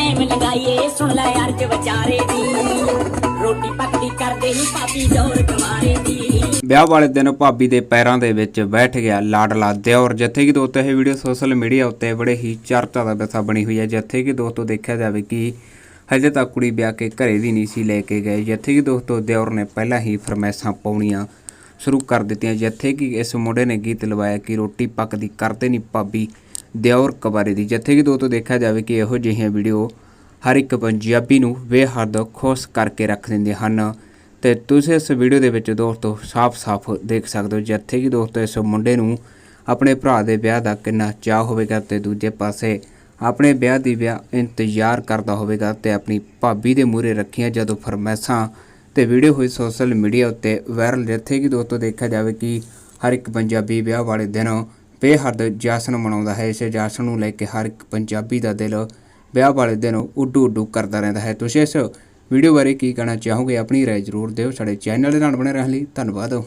Time ਲਗਾਈਏ, ਸੁਣ ਲੈ ਅਰਜ ਵਿਚਾਰੇ ਦੀ। ਰੋਟੀ ਪੱਕਦੀ ਕਰਦੇ ਨਹੀਂ ਪਾਪੀ ਦੌਰ ਕਮਾਰੇ ਦੀ। ਵਿਆਹ ਵਾਲੇ ਦਿਨ ਭਾਬੀ ਦੇ ਪੈਰਾਂ ਦੇ ਵਿੱਚ ਬੈਠ ਗਿਆ ਲਾਡਲਾ ਦਿਓਰ, ਜਿੱਥੇ ਕਿ ਦੋਸਤੋ ਇਹ ਵੀਡੀਓ ਸੋਸ਼ਲ ਮੀਡੀਆ ਉੱਤੇ ਬੜੇ ਹੀ ਚਰਚਾ ਦਾ ਵਿਸ਼ਾ ਬਣੀ ਹੋਈ ਹੈ, ਜਿੱਥੇ ਕਿ ਦੋਸਤੋ ਦੇਖਿਆ ਜਾਵੇ ਕਿ ਹਜੇ ਤੱਕ ਕੁੜੀ ਵਿਆਹ ਕੇ ਘਰੇ ਵੀ ਨਹੀਂ ਸੀ ਲੈ ਕੇ ਗਏ, ਜਿੱਥੇ ਕਿ ਦੋਸਤੋ ਦਿਓਰ ਨੇ ਪਹਿਲਾਂ ਹੀ ਫਰਮੈਸਾਂ ਪਾਉਣੀਆਂ ਸ਼ੁਰੂ ਕਰ ਦਿੱਤੀਆਂ, ਜਿੱਥੇ ਕਿ ਇਸ ਮੁੰਡੇ ਨੇ ਗੀਤ ਲਵਾਇਆ ਕਿ ਰੋਟੀ ਪੱਕਦੀ ਕਰਦੇ ਨਹੀਂ ਭਾਬੀ। ਦਿਓਰ ਕਬਾਰੇ ਦੀ। ਜਿੱਥੇ ਕਿ ਦੋਸਤੋ ਦੇਖਿਆ ਜਾਵੇ ਕਿ ਇਹੋ ਜਿਹੀਆਂ ਵੀਡੀਓ ਹਰ ਇੱਕ ਪੰਜਾਬੀ ਨੂੰ ਬੇਹੱਦ ਖੁਸ਼ ਕਰਕੇ ਰੱਖ ਦਿੰਦੇ ਹਨ। ਤੇ ਤੁਸੀਂ ਇਸ ਵੀਡੀਓ ਦੇ ਵਿੱਚ ਦੋਸਤੋ ਸਾਫ਼-ਸਾਫ਼ ਦੇਖ ਸਕਦੇ ਹੋ, ਜਿੱਥੇ ਕਿ ਦੋਸਤੋ ਇਸ ਮੁੰਡੇ ਨੂੰ ਆਪਣੇ ਭਰਾ ਦੇ ਵਿਆਹ ਦਾ ਕਿੰਨਾ ਚਾਹ ਹੋਵੇਗਾ ਤੇ ਦੂਜੇ ਪਾਸੇ ਆਪਣੇ ਵਿਆਹ ਦੀ ਵਿਆਹ ਇੰਤਜ਼ਾਰ ਕਰਦਾ ਹੋਵੇਗਾ ਤੇ ਆਪਣੀ ਭਾਬੀ ਦੇ ਮੂਹਰੇ ਰੱਖੀਆਂ ਜਦੋਂ ਫਰਮੈਸਾਂ ਤੇ ਵੀਡੀਓ ਹੋਈ ਸੋਸ਼ਲ ਮੀਡੀਆ ਉੱਤੇ ਵਾਇਰਲ, ਜਿੱਥੇ ਕਿ ਦੋਸਤੋ ਦੇਖਿਆ ਜਾਵੇ ਕਿ ਹਰ ਇੱਕ ਪੰਜਾਬੀ ਵਿਆਹ ਵਾਲੇ ਦਿਨ ਬੇਹੱਦ ਜਸ਼ਨ ਮਨਾਉਂਦਾ ਹੈ। ਇਸ ਜਸ਼ਨ ਨੂੰ ਲੈ ਕੇ ਹਰ ਇੱਕ ਪੰਜਾਬੀ ਦਾ ਦਿਲ ਵਿਆਹ ਵਾਲੇ ਦਿਨ ਉੱਡੂ ਉੱਡੂ ਕਰਦਾ ਰਹਿੰਦਾ ਹੈ। ਤੁਸੀਂ ਇਸ ਵੀਡੀਓ ਬਾਰੇ ਕੀ ਕਹਿਣਾ ਚਾਹੋਗੇ, ਆਪਣੀ ਰਾਏ ਜ਼ਰੂਰ ਦਿਓ। ਸਾਡੇ ਚੈਨਲ ਦੇ ਨਾਲ ਬਣੇ ਰਹਿਣ ਲਈ ਧੰਨਵਾਦ।